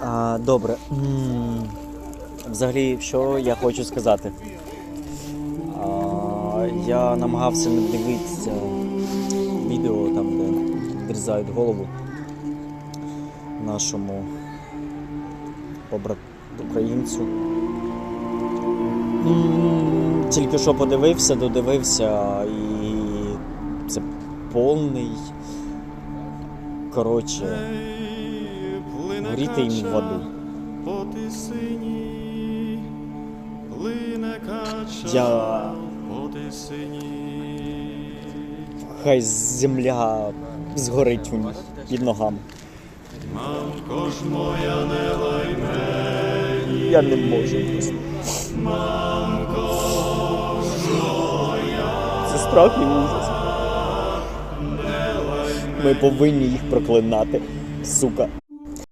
А, добре. Взагалі, що я хочу сказати? А, я намагався не дивитися відео там, де відрізають голову нашому побрат українцю. Тільки що подивився, додивився і це повний. Коротше, горіти їм в тисині, Я хай земля згорить у них під ногами. Мамко ж моя не Я не можу просто. Це страх і ужас. Ми повинні їх проклинати, сука.